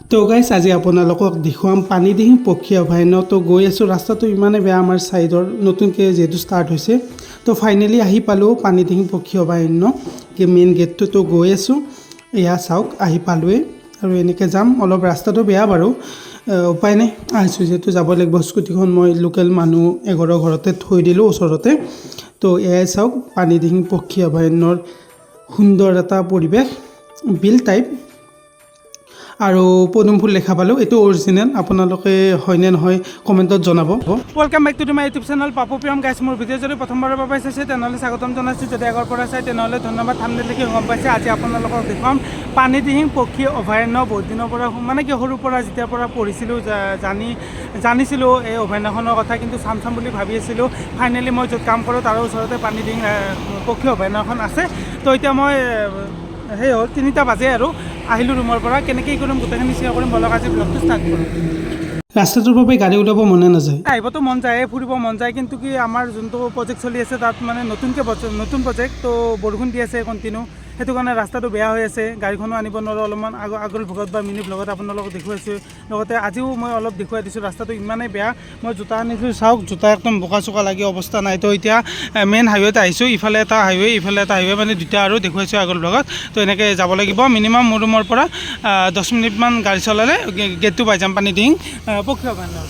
তো গাইছ আজি আপোনালোকক দেখুৱাম পানীদিহিং পক্ষী অভয়াৰণ্য। তো গৈ আছোঁ, ৰাস্তাটো ইমানে বেয়া, আমাৰ ছাইডৰ নতুনকৈ যিহেতু ষ্টাৰ্ট হৈছে। তো ফাইনেলি আহি পালোঁ পানীদিহিং পক্ষী অভয়াৰণ্য মেইন গেটটো তো গৈ আছোঁ, এয়া চাওক, আহি পালোঁৱেই। আৰু এনেকৈ যাম, অলপ ৰাস্তাটো বেয়া বাৰু। উপায় নাই, আহিছোঁ যিহেতু যাব লাগিব, স্কুটিখন মই লোকেল মানুহ এঘৰৰ ঘৰতে থৈ দিলোঁ ওচৰতে। তো এয়াই চাওক পানীদিহিং পক্ষী অভয়াৰণ্যৰ সুন্দৰ এটা পৰিৱেশ, বিল টাইপ আৰু পদুম ফুল দেখা পালোঁ এইটো অৰিজিনেল আপোনালোকে হয়নে নহয় কমেণ্টত জনাব। Welcome back to my YouTube channel Papu Priyam guys মোৰ ভিডিঅ' যদি প্ৰথমবাৰৰ বাবে চাইছে, তেনেহ'লে স্বাগতম জনাইছোঁ। যদি আগৰ পৰা চাই, তেনেহ'লে ধন্যবাদ। থামনেল দেখি গম পাইছে, আজি আপোনালোকক দেখুৱাম। পানীদিহিং পক্ষী অভয়াৰণ্য। বহুত দিনৰ পৰা মানে কি, সৰুৰ পৰা যেতিয়াৰ পৰা পঢ়িছিলোঁ জানি জানিছিলোঁ এই অভয়াৰণ্যখনৰ কথা, কিন্তু চাম চাম বুলি ভাবি আছিলোঁ। ফাইনেলি মই য'ত কাম কৰোঁ, তাৰ ওচৰতে পানীদিহিং পক্ষী অভয়াৰণ্যখন আছে। তো এতিয়া মই সেই হ'ল, তিনিটা বাজে আৰু। আহিলোঁ ৰুমৰ পৰা কেনেকৈ কৰিম গোটেইখিনি শ্বেয়াৰ কৰিম বলক আজি ব্লগটো ষ্টাৰ্ট কৰোঁ। ৰাস্তাটোৰ বাবে গাড়ী ওলাব মনে নাযায়। আহিবতো মন যায় ফুৰিব মন যায় কিন্তু কি আমাৰ যোনটো প্ৰজেক্ট চলি আছে তাত মানে নতুনকৈ নতুন প্ৰজেক্ট তো বৰষুণ দি আছে কণ্টিনিউ সেইটো কাৰণে ৰাস্তাটো বেয়া হৈ আছে, গাড়ীখনো আনিব নোৱাৰোঁ অলপমান। আগ আগৰ ভ্লগত বা মিনি ভ্লগত আপোনালোকক দেখুৱাইছোঁ। লগতে আজিও মই অলপ দেখুৱাই দিছোঁ, ৰাস্তাটো ইমানেই বেয়া। মই জোতা আনিছোঁ, চাওক, জোতা একদম বোকা চোকা লাগি অৱস্থা নাই। তো এতিয়া মেইন হাইৱেত আহিছোঁ, ইফালে এটা হাইৱে ইফালে এটা হাইৱে মানে দুটা আৰু দেখুৱাইছোঁ আগৰ ভ্লগত তো এনেকৈ যাব লাগিব মিনিমাম মোৰ ৰুমৰ পৰা দহ মিনিটমান গাড়ী চলালে গেটটো পাই যাম পানী দিং পক্ষী অভয়াৰণ্যত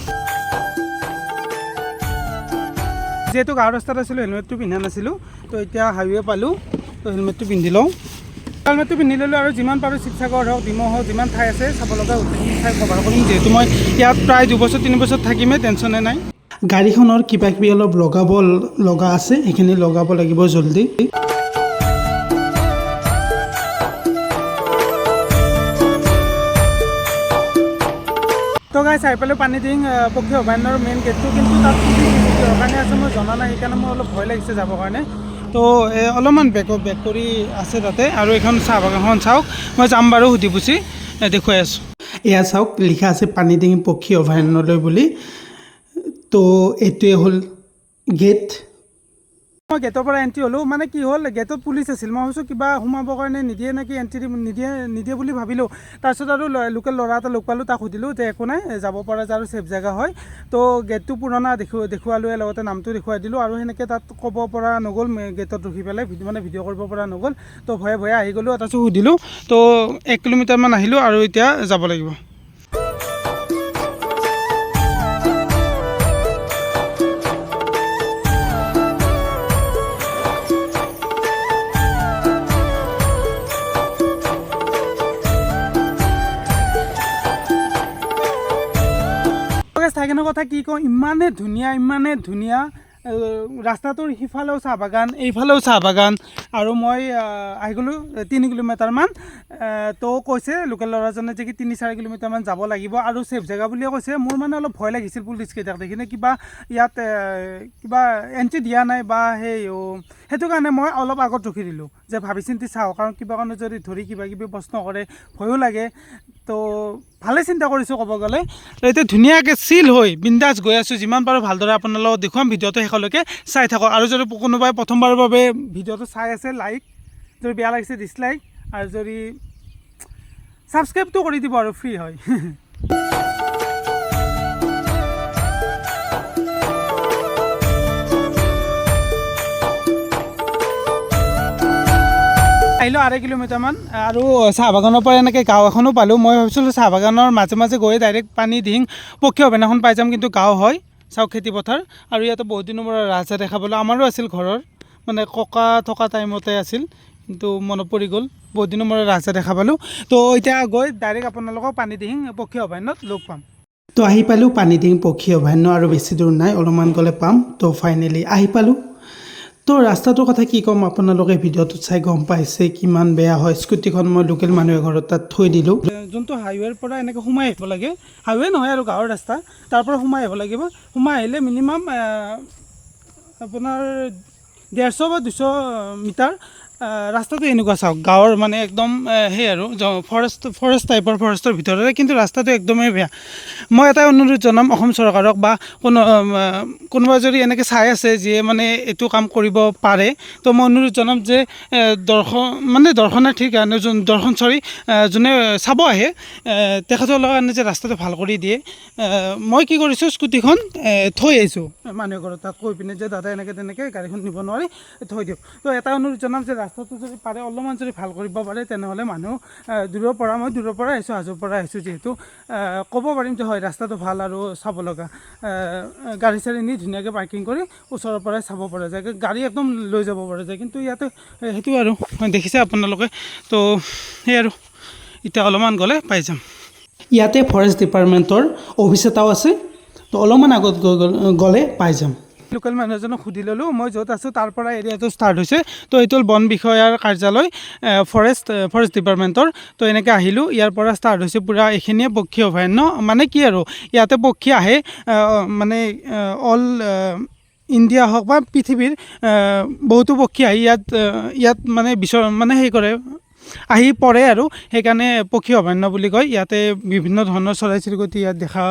যিহেতু গাঁৱৰ ৰাস্তাত আছিলোঁ হেলমেটটো পিন্ধা নাছিলোঁ, তো এতিয়া হাইৱে পালোঁ। তো হেলমেটটো পিন্ধি লওঁ। হেলমেটটো পিন্ধি ল'লোঁ আৰু যিমান পাৰোঁ শিৱসাগৰ হওক ডিমৌ হওক যিমান ঠাই আছে চাব লগা ঠাই কভাৰ কৰিম। যিহেতু মই ইয়াত প্ৰায় দুবছৰ তিনি বছৰ থাকিমেই টেনশ্যনে নাই। গাড়ীখনৰ কিবা কিবি অলপ লগাব লগা আছে সেইখিনি লগাব লাগিব জল্দি। তো গাই চাই পেলাই পানী দিং পক্ষী অভয়াৰণ্যৰ মেইন গেটটো কিন্তু তাত কি কাৰণে আছে মই জনা নাই সেইকাৰণে মোৰ অলপ ভয় লাগিছে যাবৰ কাৰণে। তো অলপমান বেক বেক কৰি আছে তাতে। আৰু এইখন চাহ বাগানখন চাওক, মই যাম বাৰু সুধি পুচি দেখুৱাই আছোঁ। এয়া চাওক, লিখা আছে পানী ডিঙি পক্ষী অভয়াৰণ্যলৈ বুলি। তো, এইটোৱে হ'ল গেট মই গেটৰ পৰা এণ্ট্ৰি হ'লোঁ। মানে কি হ'ল গেটত পুলিচ আছিল। মই ভাবিছোঁ কিবা সোমাবৰ কাৰণে নিদিয়ে নেকি এণ্ট্ৰি নিদিয়ে নিদিয়ে বুলি ভাবিলোঁ। তাৰপিছত আৰু লোকেল ল'ৰা এটা লগ পালোঁ, তাক সুধিলোঁ যে একো নাই, যাব পৰা যায় আৰু ছেফ জেগা হয়। তো গেটটো পুৰণা, দেখু দেখুৱালোৱে, লগতে নামটো দেখুৱাই দিলোঁ আৰু সেনেকৈ তাত ক'ব পৰা নগ'ল গেটত ৰখি পেলাই মানে ভিডিঅ' কৰিব পৰা নগ'ল। তো ভয়ে ভয়ে আহি গ'লোঁ তাৰপিছত সুধিলোঁ। তো এক কিলোমিটাৰমান আহিলোঁ আৰু এতিয়া যাব লাগিব। ঠাইখনৰ কথা কি কওঁ? ইমানে ধুনীয়া ইমানে ধুনীয়া ৰাস্তাটোৰ সিফালেও চাহ বাগান, এইফালেও চাহ বাগান। আৰু মই আহ, গ'লোঁ তিনি কিলোমিটাৰমান তো কৈছে লোকেল ল'ৰাজনে যে কি তিনি চাৰি কিলোমিটাৰমান যাব লাগিব আৰু ছেফ জেগা বুলিয়ে কৈছে। মোৰ মানে অলপ ভয় লাগিছিল পুলিচকেইটাক দেখি। কিনে কিবা ইয়াত কিবা এণ্ট্ৰি দিয়া নাই বা সেই সেইটো কাৰণে মই অলপ আগত ৰখি দিলোঁ। যে ভাবি চিন্তি চাওঁ কাৰণ কিবা কাৰণে যদি ধৰি কিবা কিবি প্ৰশ্ন কৰে ভয়ো লাগে। তো ভালে চিন্তা কৰিছোঁ ক'ব গ'লে। এতিয়া ধুনীয়াকৈ চিল হৈ বিন্দাছ গৈ আছোঁ। যিমান পাৰোঁ ভালদৰে আপোনালোকক দেখুৱাম। ভিডিঅ'টো শেষলৈকে চাই থাকক। আৰু যদি কোনোবাই প্ৰথমবাৰৰ বাবে ভিডিঅ'টো চাই আছে লাইক যদি বেয়া লাগিছে ডিছলাইক আৰু যদি ছাবস্ক্ৰাইবটো কৰি দিব আৰু ফ্ৰী হয়। আহিলোঁ আঢ়ৈ কিলোমিটাৰমান আৰু চাহ বাগানৰ পৰা এনেকৈ গাঁও এখনও পালোঁ। মই ভাবিছিলোঁ চাহ বাগানৰ মাজে মাজে গৈ ডাইৰেক্ট পানী দিং, পক্ষী অভয়াৰণ্যখন পাই যাম, কিন্তু গাঁও হয় চাওক খেতি পথাৰ। আৰু ইয়াতে বহুত দিনৰ পৰা ৰাজহাঁহ দেখা পালোঁ, আমাৰো আছিল ঘৰৰ। মানে ককা থকা টাইমতে আছিল কিন্তু মনত পৰি গ'ল। বহুত দিনৰ মূৰত ৰাজহাঁহ দেখা পালোঁ। তো এতিয়া গৈ ডাইৰেক্ট আপোনালোকক পানী দিহিং পক্ষী অভয়াৰণ্যত লগ পাম। তো আহি পালোঁ পানীডিং পক্ষী অভয়াৰণ্য আৰু বেছি দূৰ নাই অলপমান গ'লে পাম। তো ফাইনেলি আহি পালোঁ। তো ৰাস্তাটোৰ কথা কি ক'ম আপোনালোকে ভিডিঅ'টোত চাই গম পাইছে কিমান বেয়া হয়। স্কুটিখন মই লোকেল মানুহ এঘৰত তাত থৈ দিলোঁ। যোনটো হাইৱেৰ পৰা এনেকৈ সোমাই আহিব লাগে হাইৱে নহয় আৰু গাঁৱৰ ৰাস্তা তাৰ পৰা সোমাই আহিব লাগিব। সোমাই আহিলে মিনিমাম আপোনাৰ ডেৰশ বা দুশ মিটাৰ ৰাস্তাটো এনেকুৱা চাওক, গাঁৱৰ মানে একদম সেই আৰু ফৰেষ্ট ফৰেষ্ট টাইপৰ ফৰেষ্টৰ ভিতৰতে কিন্তু ৰাস্তাটো একদমেই বেয়া। মই এটাই অনুৰোধ জনাম অসম চৰকাৰক বা কোনো কোনোবা যদি এনেকৈ চাই আছে যিয়ে মানে এইটো কাম কৰিব পাৰে, তো মই অনুৰোধ জনাম যে দৰ্শন মানে দৰ্শনাৰ্থীৰ কাৰণে যোন, দৰ্শন, চৰি যোনে চাব আহে তেখেতসকলৰ কাৰণে যে ৰাস্তাটো ভালো কৰি দিয়ে মই কি কৰিছোঁ, স্কুটিখন থৈ আহিছোঁ। মানুহ ঘৰত তাত কৈ পিনে যে, দাদা, এনেকৈ তেনেকৈ গাড়ীখন নিব নোৱাৰি, থৈ দিয়ক। তো এটা অনুৰোধ জনাম যে ৰাস্তাটো যদি পাৰে, অলপমান যদি ভালো কৰিব পাৰে, তেনেহ'লে মানুহ দূৰৰ পৰা, মই দূৰৰ পৰা আহিছোঁ হাজোৰ পৰা আহিছোঁ যিহেতু। ক'ব পাৰিম যে হয়, ৰাস্তাটো ভালো আৰু চাব লগা। গাড়ী চাড়ী নি ধুনীয়াকৈ পাৰ্কিং কৰি ওচৰৰ পৰাই চাব পৰা যায়। গাড়ী একদম লৈ যাব পৰা যায়। কিন্তু ইয়াতে সেইটো আৰু দেখিছে আপোনালোকে। তো, সেই আৰু, এতিয়া অলপমান গ'লে পাই যাম। ইয়াতে ফৰেষ্ট ডিপাৰ্টমেণ্টৰ অফিচ এটাও আছে। তো, অলপমান আগত গ'লে পাই যাম। লোকেল মানুহ এজনক সুধি ল'লোঁ, মই য'ত আছোঁ তাৰ পৰা এৰিয়াটো ষ্টাৰ্ট হৈছে। তো এইটো হ'ল বন বিষয়াৰ কাৰ্যালয় ফৰেষ্ট ফৰেষ্ট ডিপাৰ্টমেণ্টৰ তো এনেকৈ আহিলোঁ, ইয়াৰ পৰা ষ্টাৰ্ট হৈছে পূৰা এইখিনিয়ে পক্ষী অভয়াৰণ্য। মানে কি আৰু, ইয়াতে পক্ষী আহে মানে অল ইণ্ডিয়া হওক বা পৃথিৱীৰ বহুতো পক্ষী আহি। ইয়াত ইয়াত মানে বিচৰ মানে হেৰি কৰে আহি পৰে আৰু। সেইকাৰণে পক্ষী অভয়াৰণ্য বুলি কয়। ইয়াতে বিভিন্ন ধৰণৰ চৰাই চিৰিকটি ইয়াত দেখা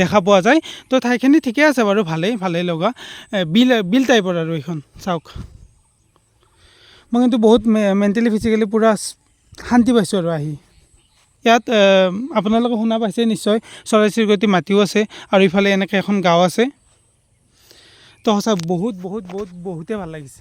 দেখা পোৱা যায়। তো ঠাইখিনি ঠিকে আছে বাৰু, ভালেই ভালেই লগা। বিল বিল টাইপৰ আৰু এইখন, চাওক। মই কিন্তু বহুত মেণ্টেলি ফিজিকেলি পূৰা শান্তি পাইছোঁ আৰু আহি। ইয়াত আপোনালোকে শুনা পাইছে নিশ্চয়, চৰাই চিৰিকটি মাতিও আছে আৰু ইফালে এনেকৈ এখন গাঁও আছে। তো সঁচা বহুত বহুত বহুত বহুতেই ভালো লাগিছে।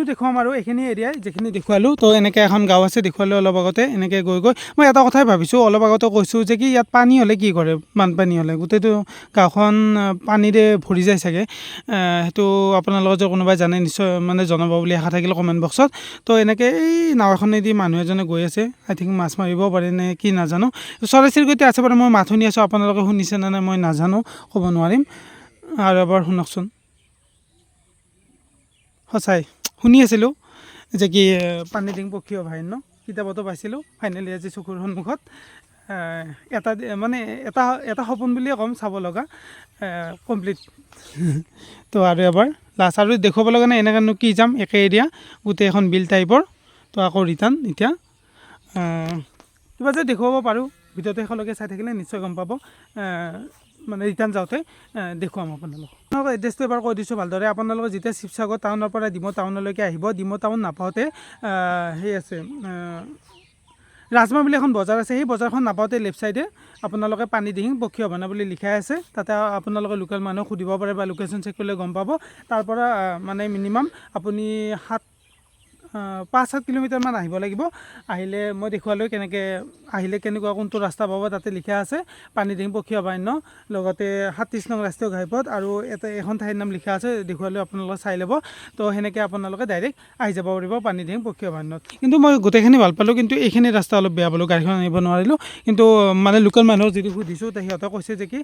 কিন্তু দেখুৱাম আৰু এইখিনি এৰিয়াই যিখিনি দেখুৱালোঁ। তো এনেকৈ এখন গাঁও আছে, দেখুৱালোঁ অলপ আগতে, এনেকৈ গৈ গৈ। মই এটা কথাই ভাবিছোঁ, অলপ আগতে কৈছোঁ যে কি ইয়াত পানী হ'লে কি কৰে, বানপানী হ'লে। গোটেইটো গাঁওখন পানীৰে ভৰি যায় চাগে। সেইটো আপোনালোকে যদি কোনোবাই জানে, নিশ্চয় মানে জনাব বুলি আশা থাকিল কমেণ্ট বক্সত। তো এনেকৈ এই নাও এখনেদি মানুহ এজনে গৈ আছে। আই থিংক মাছ মাৰিব পাৰে নে কি নাজানো। চৰাই চিৰিকটি আছে বাৰু, মই মাত শুনি আছোঁ। আপোনালোকে শুনিছে নে নাই মই নাজানো, ক'ব নোৱাৰিম। আৰু এবাৰ শুনকচোন। সঁচাই। শুনি আছিলোঁ যে কি পানীডিং পক্ষী অভয়াৰণ্য কিতাপতো পাইছিলোঁ ফাইনেলি আজি চকুৰ সন্মুখত। এটা মানে এটা এটা সপোন বুলিয়ে ক'ম, চাব লগা কমপ্লিট তো আৰু এবাৰ লাষ্ট আৰু দেখুৱাব লগা নাই, এনেকৈনো কি যাম, একে এৰিয়া, গোটেই এখন বিল টাইপৰ। তো আকৌ ৰিটাৰ্ণ এতিয়া। কিবা যদি দেখুৱাব পাৰোঁ ভিডিঅ'টো শেষলৈকে চাই থাকিলে নিশ্চয় গম পাব। মানে ৰিটাৰ্ণ যাওঁতে দেখুৱাম আপোনালোকক। আপোনালোকৰ এড্ৰেছটো এবাৰ কৈ দিছোঁ ভালদৰে। আপোনালোকে যেতিয়া শিৱসাগৰ টাউনৰ পৰা ডিমৌ টাউনলৈকে আহিব ডিমৌ টাউন নাপাওঁতে সেই আছে এ, ৰাজমাহ বুলি এখন বজাৰ আছে। সেই বজাৰখন নাপাওঁতে লেফ্ট ছাইডে আপোনালোকে পানীদিহিং পক্ষী অভয়াৰণ্য বুলি লিখাই আছে। তাতে আপোনালোকে লোকেল মানুহক সুধিব পাৰে বা লোকেশ্যন চেক কৰিলে গম পাব। তাৰ পৰা মানে মিনিমাম আপুনি সাত পাঁচ সাত কিলোমিটাৰমান আহিব লাগিব। আহিলে মই দেখুৱালৈ কেনেকৈ, আহিলে কেনেকুৱা কোনটো ৰাস্তা পাব তাতে লিখা আছে। পানীডিং পক্ষী অভয়াৰণ্য লগতে সাতত্ৰিছ নং ৰাষ্ট্ৰীয় ঘাইপথ আৰু এটা, এখন ঠাইৰ নাম লিখা আছে, দেখুৱালৈ আপোনালোকে চাই ল'ব। তো সেনেকৈ আপোনালোকে ডাইৰেক্ট আহি যাব পাৰিব পানীডিং পক্ষী অভয়াৰণ্যত কিন্তু মই গোটেইখিনি ভালো পালোঁ, কিন্তু এইখিনি ৰাস্তা অলপ বেয়া পালোঁ, গাড়ীখন আনিব নোৱাৰিলোঁ। কিন্তু মানে লোকেল মানুহক যিটো সুধিছোঁ সিহঁতে কৈছে যে কি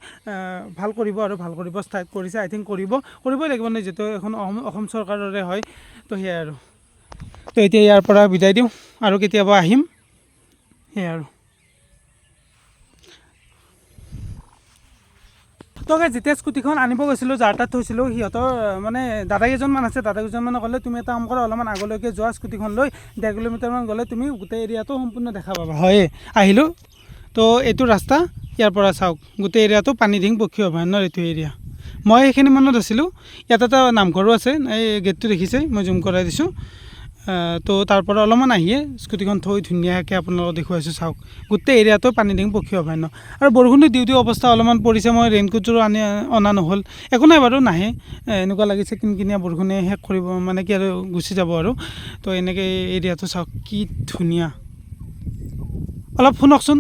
ভালো কৰিব আৰু ভালো কৰিব, ষ্টাৰ্ট কৰিছে, আই থিংক কৰিব। কৰিবই লাগিব নে যিহেতু এখন অসম অসম চৰকাৰৰে হয়। তো সেয়াই আৰু। তো এতিয়া ইয়াৰ পৰা বিদায় দিওঁ আৰু কেতিয়াবা আহিম। সেয়াই আৰু। তো যেতিয়া স্কুটিখন আনিব গৈছিলোঁ, যাৰ তাত থৈছিলোঁ, সিহঁতৰ মানে দাদা কেইজনমান আছে দাদা কেইজনমানে ক'লে তুমি এটা কাম কৰা, অলপমান আগলৈকে যোৱা স্কুটিখন লৈ ডেৰ কিলোমিটাৰমান গ'লে তুমি গোটেই এৰিয়াটো সম্পূৰ্ণ দেখা পাবা। হয়ে, আহিলোঁ। তো এইটো ৰাস্তা, ইয়াৰ পৰা চাওক, গোটেই এৰিয়াটো পানীডিং পক্ষী অভয়াৰণ্যৰ এইটো এৰিয়া। মই সেইখিনি মনত আছিলোঁ। ইয়াত এটা নামঘৰো আছে, এই গেটটো দেখিছে মই জুম কৰাই দিছোঁ। তো তাৰ পৰা অলপমান আহিয়ে স্কুটিখন থৈ ধুনীয়াকৈ আপোনালোকক দেখুৱাইছোঁ, চাওক। গোটেই এৰিয়াটো পানী ডিঙি পক্ষী অভয়াৰণ্য। আৰু বৰষুণটো দিওঁ দিওঁ অৱস্থা অলপমান পৰিছে, মই ৰেইনকোটযোৰো আনি, অনা নহ'ল। একো নাই বাৰু, নাহে। এনেকুৱা লাগিছে, কিনকিনীয়া বৰষুণে শেষ কৰিব মানে কি আৰু গুচি যাব আৰু। তো এনেকৈ এৰিয়াটো চাওক, কি ধুনীয়া। অলপ শুনকচোন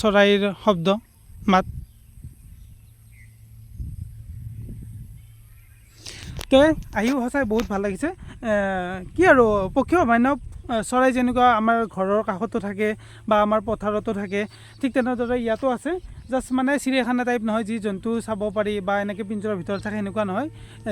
চৰাইৰ শব্দ, মাত। তো, আহিও সঁচাই বহুত ভালো লাগিছে। কি আৰু, পক্ষী অভয়াৰণ্য চৰাই যেনেকুৱা আমাৰ ঘৰৰ কাষতো থাকে বা আমাৰ পথাৰতো থাকে, ঠিক তেনেদৰে ইয়াতো আছে। জাষ্ট মানে চিৰিয়াখানা টাইপ নহয়, যি জন্তু চাব পাৰি বা এনেকৈ পিঞ্জৰৰ ভিতৰত থাকে, সেনেকুৱা নহয়।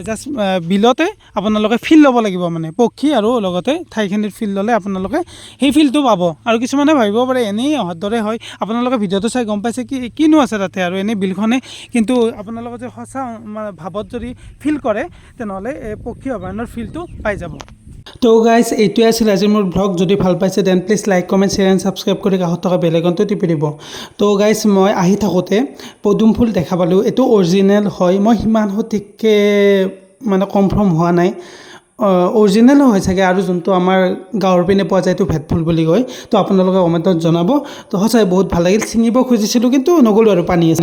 জাষ্ট বিলতে আপোনালোকে ফিল ল'ব লাগিব মানে পক্ষী আৰু লগতে ঠাইখিনিত ফিল ল'লে আপোনালোকে সেই ফিলটো পাব। আৰু কিছুমানে ভাবিব পাৰে, এনেই অহাৰ দৰে হয়। আপোনালোকে ভিডিঅ'টো চাই গম পাইছে কি, কিনো আছে তাতে আৰু এনেই বিলখনে। কিন্তু আপোনালোকে যে সঁচা মানে ভাৱত যদি ফিল কৰে, তেনেহ'লে এই পক্ষী অভয়াৰণ্যৰ ফিলটো পাই যাব। তো গাইজ এইটোৱে আছিল আজি মোৰ ব্লগ যদি ভালো পাইছে then please like comment share and subscribe কৰি কাষত থকা বেলেগনটো টিপি দিব। তো গাইজ মই আহি থাকোঁতে পদুম ফুল দেখা পালোঁ। এইটো অৰিজিনেল হয়। মই সিমান সঠিককৈ মানে কনফাৰ্ম হোৱা নাই। অৰিজিনেল হয় চাগে আৰু যোনটো আমাৰ গাঁৱৰ পিনে পোৱা যায় এইটো ভেটফুল বুলি কয়। তো আপোনালোকে কমেণ্টত জনাব। তো সঁচাই বহুত ভালো লাগিল। ছিঙিব খুজিছিলোঁ কিন্তু নগ'লোঁ আৰু পানী আছে।